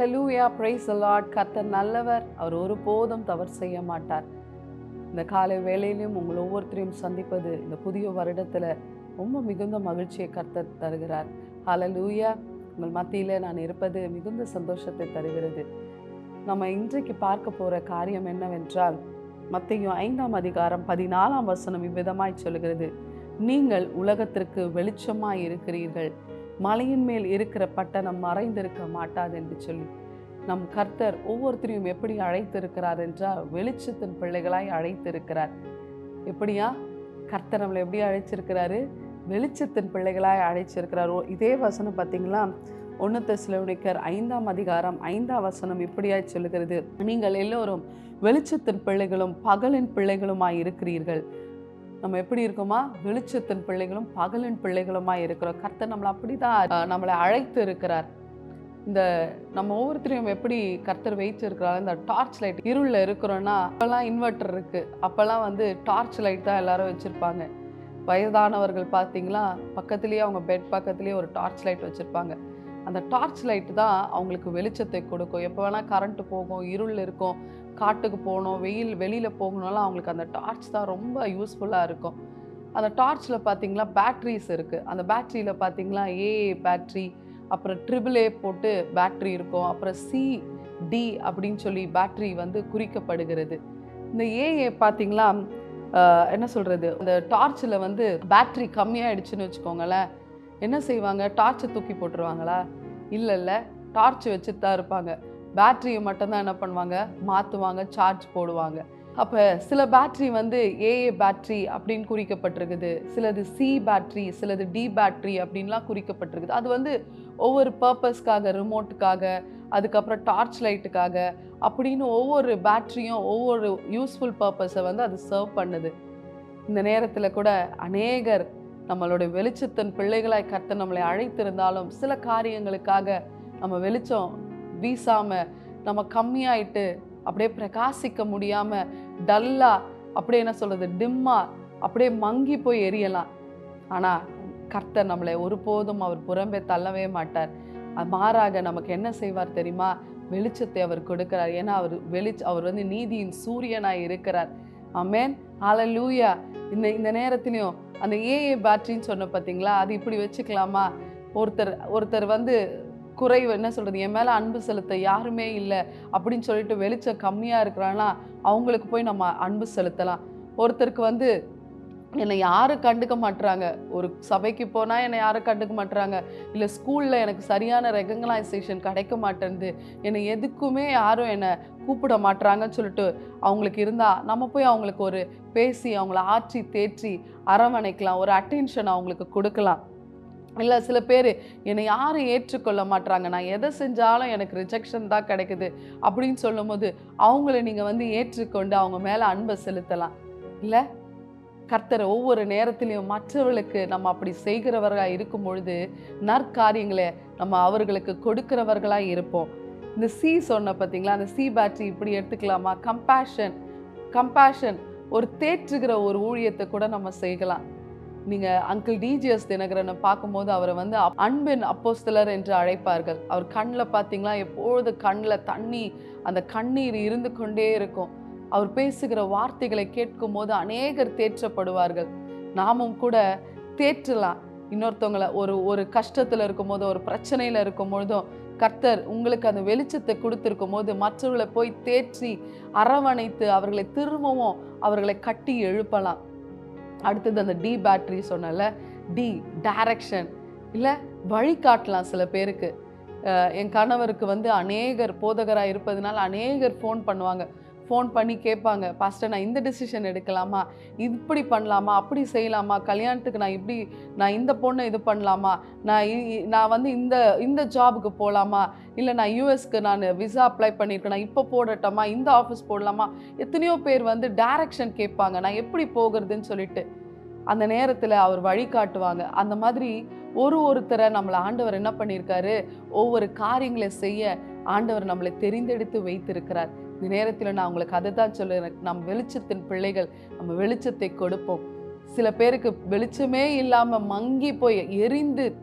Hallelujah price allot கத்தர் கர்த்தர் நல்லவர். அவர் ஒருபோதும் தவறு செய்ய மாட்டார். இந்த காலை வேளையிலும் உங்கள் ஒவ்வொருத்தரையும் சந்திப்பது இந்த புதிய வருடத்தில் ரொம்ப மிகுந்த மகிழ்ச்சியை கர்த்தர் தருகிறார். ஹலலூயா உங்கள் மத்தியில் நான் இருப்பது மிகுந்த சந்தோஷத்தை தருகிறது. நம்ம இன்றைக்கு பார்க்க போகிற காரியம் என்னவென்றால் மத்தையும் ஐந்தாம் அதிகாரம் பதினாலாம் வசனம் இவ்விதமாய் சொல்லுகிறது. நீங்கள் உலகத்திற்கு வெளிச்சமாய் இருக்கிறீர்கள். மலையின் மேல் இருக்கிற பட்டணம் மறைந்திருக்க மாட்டாது என்று சொல்லி நம் கர்த்தர் ஒவ்வொருத்தரையும் எப்படி அழைத்திருக்கிறார் என்றால் வெளிச்சத்தின் பிள்ளைகளாய் அழைத்திருக்கிறார். எப்படியா? கர்த்தர் நம்மளை எப்படி அழைச்சிருக்கிறாரு வெளிச்சத்தின் பிள்ளைகளாய் அழைச்சிருக்கிறார் இதே வசனம் பார்த்தீங்களா? ஒன்று தெசலோனிக்கர் ஐந்தாம் அதிகாரம் ஐந்தாம் வசனம் இப்படியாய் சொல்லுகிறது. நீங்கள் எல்லோரும் வெளிச்சத்தின் பிள்ளைகளும் பகலின் பிள்ளைகளுமாய் இருக்கிறீர்கள். நம்ம எப்படி இருக்கோமா? வெளிச்சத்தின் பிள்ளைகளும் பகலின் பிள்ளைகளுமா இருக்கிறோம். கர்த்தர் நம்மளை அப்படிதான் தான் நம்மளை அழைத்து இருக்கிறார். இந்த நம்ம ஒவ்வொருத்தரையும் எப்படி கர்த்தர் வைச்சிருக்கிறாரு இந்த டார்ச் லைட் இருளில் இருக்கிறோன்னா அப்போல்லாம் இன்வெர்டர் இருக்குது அப்போல்லாம் வந்து டார்ச் லைட் தான் எல்லாரும் வச்சுருப்பாங்க. வயதானவர்கள் பார்த்தீங்களா? பக்கத்துலேயே அவங்க பெட் பக்கத்துலேயே ஒரு டார்ச் லைட் வச்சுருப்பாங்க. அந்த டார்ச் லைட் தான் அவங்களுக்கு வெளிச்சத்தை கொடுக்கும். எப்போ வேணால் கரண்ட்டு போகும் இருள் இருக்கும். காட்டுக்கு போகணும் வெயில் வெளியில் போகணும்லாம் அவங்களுக்கு அந்த டார்ச் தான் ரொம்ப யூஸ்ஃபுல்லாக இருக்கும். அந்த டார்ச்சில் பார்த்தீங்களா பேட்ரிஸ் இருக்குது அந்த பேட்ரியில் பார்த்தீங்களா ஏ பேட்ரி அப்புறம் ட்ரிபிள் ஏ போட்டு பேட்ரி இருக்கும். அப்புறம் சி டி அப்படின்னு சொல்லி பேட்ரி வந்து குறிக்கப்படுகிறது. இந்த ஏஏ பார்த்தீங்களா என்ன சொல்கிறது இந்த டார்ச்சில் வந்து பேட்ரி கம்மியாகிடுச்சுன்னு வச்சுக்கோங்களேன். என்ன செய்வாங்க? டார்ச்சை தூக்கி போட்டுருவாங்களா? இல்லை இல்லை டார்ச் வச்சு தான் இருப்பாங்க. பேட்டரியை மட்டும்தான் என்ன பண்ணுவாங்க? மாற்றுவாங்க சார்ஜ் போடுவாங்க. அப்போ சில பேட்ரி வந்து ஏஏ பேட்ரி அப்படின்னு குறிக்கப்பட்டிருக்குது. சிலது சி பேட்ரி சிலது டி பேட்ரி அப்படின்லாம் குறிக்கப்பட்டிருக்குது. அது வந்து ஒவ்வொரு பர்பஸ்க்காக ரிமோட்டுக்காக அதுக்கப்புறம் டார்ச் லைட்டுக்காக அப்படின்னு ஒவ்வொரு பேட்ரியும் ஒவ்வொரு யூஸ்ஃபுல் பர்பஸை வந்து அது சர்வ் பண்ணுது. இந்த நேரத்தில் கூட அநேகர் நம்மளுடைய வெளிச்சத்தின் பிள்ளைகளாய் கற்று நம்மளை அழைத்திருந்தாலும் சில காரியங்களுக்காக நம்ம வெளிச்சம் வீசாமல் நம்ம கம்மியாயிட்டு அப்படியே பிரகாசிக்க முடியாமல் டல்லா அப்படியே என்ன சொல்கிறது டிம்மா அப்படியே மங்கி போய் எரியலாம். ஆனால் கர்த்தர் நம்மளை ஒருபோதும் அவர் புறம்பே தள்ளவே மாட்டார். மாறாக நமக்கு என்ன செய்வார் தெரியுமா? வெளிச்சத்தை அவர் கொடுக்கிறார். ஏன்னா அவர் வெளிச்ச அவர் வந்து நீதியின் சூரியனாய் இருக்கிறார். அமேன் ஆல லூயா இந்த இந்த நேரத்துலையும் அந்த ஏஏ பேட்டரின்னு சொன்ன பார்த்தீங்களா அது இப்படி வச்சுக்கலாமா? ஒருத்தர் ஒருத்தர் வந்து குறைவு என்ன சொல்கிறது என் மேலே அன்பு செலுத்த யாருமே இல்லை அப்படின்னு சொல்லிட்டு வெளிச்சம் கம்மியாக இருக்கிறான்னா அவங்களுக்கு போய் நம்ம அன்பு செலுத்தலாம். ஒருத்தருக்கு வந்து என்னை யாரும் கண்டுக்க மாட்டுறாங்க ஒரு சபைக்கு போனால் என்னை யாரும் கண்டுக்க மாட்டுறாங்க இல்லை ஸ்கூலில் எனக்கு சரியான ரெகக்னைசேஷன் கிடைக்க மாட்டேன்து. என்னை எதுக்குமே யாரும் என்னை கூப்பிட மாட்டுறாங்கன்னு சொல்லிட்டு அவங்களுக்கு இருந்தால் நம்ம போய் அவங்களுக்கு ஒரு பேசி அவங்கள ஆற்றி தேற்றி அரவணைக்கலாம். ஒரு அட்டென்ஷன் அவங்களுக்கு கொடுக்கலாம். இல்லை சில பேர் என்னை யாரும் ஏற்றுக்கொள்ள மாட்றாங்க. நான் எதை செஞ்சாலும் எனக்கு ரிஜெக்ஷன் தான் கிடைக்குது அப்படின்னு சொல்லும்போது அவங்கள நீங்கள் வந்து ஏற்றுக்கொண்டு அவங்க மேலே அன்பை செலுத்தலாம். இல்லை கர்த்தர் ஒவ்வொரு நேரத்திலையும் மற்றவர்களுக்கு நம்ம அப்படி செய்கிறவர்களாக இருக்கும் பொழுது நற்காரியங்களை நம்ம அவர்களுக்கு கொடுக்கிறவர்களாக இருப்போம். இந்த சி சொன்ன பார்த்தீங்களா அந்த சி பேட்டரி இப்படி எடுத்துக்கலாமா? கம்பேஷன் கம்பேஷன் ஒரு தேற்றுகிற ஒரு ஊழியத்தை கூட நம்ம செய்யலாம். நீங்கள் அங்கிள் டிஜிஎஸ் தினகரனை பார்க்கும்போது அவரை வந்து அப்- அன்பின் அப்போஸ்தலர் என்று அழைப்பார்கள். அவர் கண்ணில் பார்த்தீங்களா? எப்பொழுது கண்ணில் தண்ணி அந்த கண்ணீர் இருந்து கொண்டே இருக்கும். அவர் பேசுகிற வார்த்தைகளை கேட்கும் போது அநேகர் தேற்றப்படுவார்கள். நாமும் கூட தேற்றலாம். இன்னொருத்தவங்களை ஒரு ஒரு கஷ்டத்தில் இருக்கும்போது ஒரு பிரச்சனையில் இருக்கும்பொழுதும் கர்த்தர் உங்களுக்கு அந்த வெளிச்சத்தை கொடுத்துருக்கும் போது மற்றவர்களை போய் தேற்றி அரவணைத்து அவர்களை திரும்பவும் அவர்களை கட்டி எழுப்பலாம். அடுத்தது அந்த டி பேட்ரி சொன்னல டி டைரக்ஷன் இல்லை வழிகாட்டலாம் சில பேருக்கு. என் கணவருக்கு வந்து அநேகர் போதகராக இருப்பதனால அநேகர் ஃபோன் பண்ணுவாங்க. ஃபோன் பண்ணி கேட்பாங்க பாஸ்டர் நான் இந்த டிசிஷன் எடுக்கலாமா? இப்படி பண்ணலாமா? அப்படி செய்யலாமா? கல்யாணத்துக்கு நான் இப்படி நான் இந்த பொண்ணை இது பண்ணலாமா? நான் இ- இ- நான் வந்து இந்த இந்த ஜாபுக்கு போகலாமா இல்லை நான் யூஎஸ்க்கு நான் விசா அப்ளை பண்ணியிருக்கேன்? நான் இப்போ போடட்டோமா? இந்த ஆஃபீஸ் போடலாமா? எத்தனையோ பேர் வந்து டைரக்ஷன் கேட்பாங்க நான் எப்படி போகிறதுன்னு சொல்லிட்டு. அந்த நேரத்தில் அவர் வழிகாட்டுவாங்க அந்த மாதிரி ஒரு ஒருத்தரை நம்மளை ஆண்டவர் என்ன பண்ணியிருக்காரு? ஒவ்வொரு காரியங்களை செய்ய ஆண்டவர் நம்மளை தெரிந்தெடுத்து வைத்திருக்கிறார். இந்த நேரத்தில் நான் உங்களுக்கு அதை தான் சொல்லுறேன் நம் வெளிச்சத்தின் பிள்ளைகள் நம்ம வெளிச்சத்தை கொடுப்போம். சில பேருக்கு வெளிச்சமே இல்லாமல் மங்கி போய் எரிந்து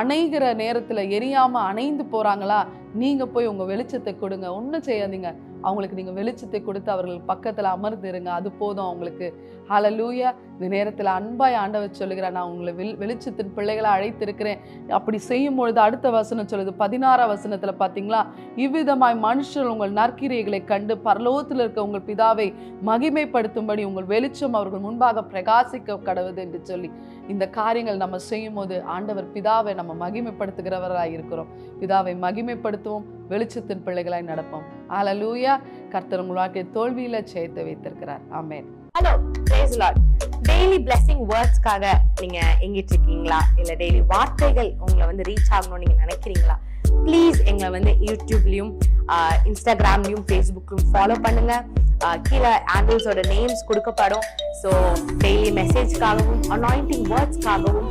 அணைகிற நேரத்தில் எரியாமல் அணைந்து போகிறாங்களா நீங்கள் போய் உங்கள் வெளிச்சத்தை கொடுங்க. ஒன்றும் செய்யாதீங்க. அவங்களுக்கு நீங்கள் வெளிச்சத்தை கொடுத்து அவர்கள் பக்கத்தில் அமர்ந்து இருங்க. அது போதும் அவங்களுக்கு. ஹலலூயா இந்த நேரத்தில் அன்பாய் ஆண்டவர் சொல்லுகிறேன் நான் உங்களை வெளி வெளிச்சத்தின் பிள்ளைகளை அழைத்திருக்கிறேன். அப்படி செய்யும் பொழுது அடுத்த வசனம் சொல்லுது. பதினாறாம் வசனத்தில் பார்த்தீங்களா இவ்விதமாய் மனுஷர் உங்கள் நற்கிரியைகளை கண்டு பரலோகத்தில் இருக்க உங்கள் பிதாவை மகிமைப்படுத்தும்படி உங்கள் வெளிச்சம் அவர்கள் முன்பாக பிரகாசிக்க கடவுது என்று சொல்லி இந்த காரியங்கள் நம்ம செய்யும் போது ஆண்டவர் பிதாவை நம்ம மகிமைப்படுத்துகிறவராக இருக்கிறோம். பிதாவை மகிமைப்படுத்த பயன்படுத்துவோம் வெளிச்சத்தின் பிள்ளைகளாய் நடப்போம். ஆலலூயா கர்த்தர் உங்கள் வாழ்க்கை தோல்வியில சேர்த்து வைத்திருக்கிறார். Amen hello praise lord daily blessing வேர்ட்ஸ்க்காக நீங்க எங்கிட்டு இருக்கீங்களா இல்ல டெய்லி வார்த்தைகள் உங்களை வந்து ரீச் ஆகணும்னு நீங்க நினைக்கிறீங்களா? ப்ளீஸ் எங்களை வந்து யூடியூப்லயும் இன்ஸ்டாகிராம்லயும் ஃபேஸ்புக்லையும் ஃபாலோ பண்ணுங்க. கீழே ஆண்டில்ஸோட நேம்ஸ் கொடுக்கப்படும். ஸோ டெய்லி மெசேஜ்க்காகவும் அனாயிண்டிங் வேர்ட்ஸ்க்காகவும்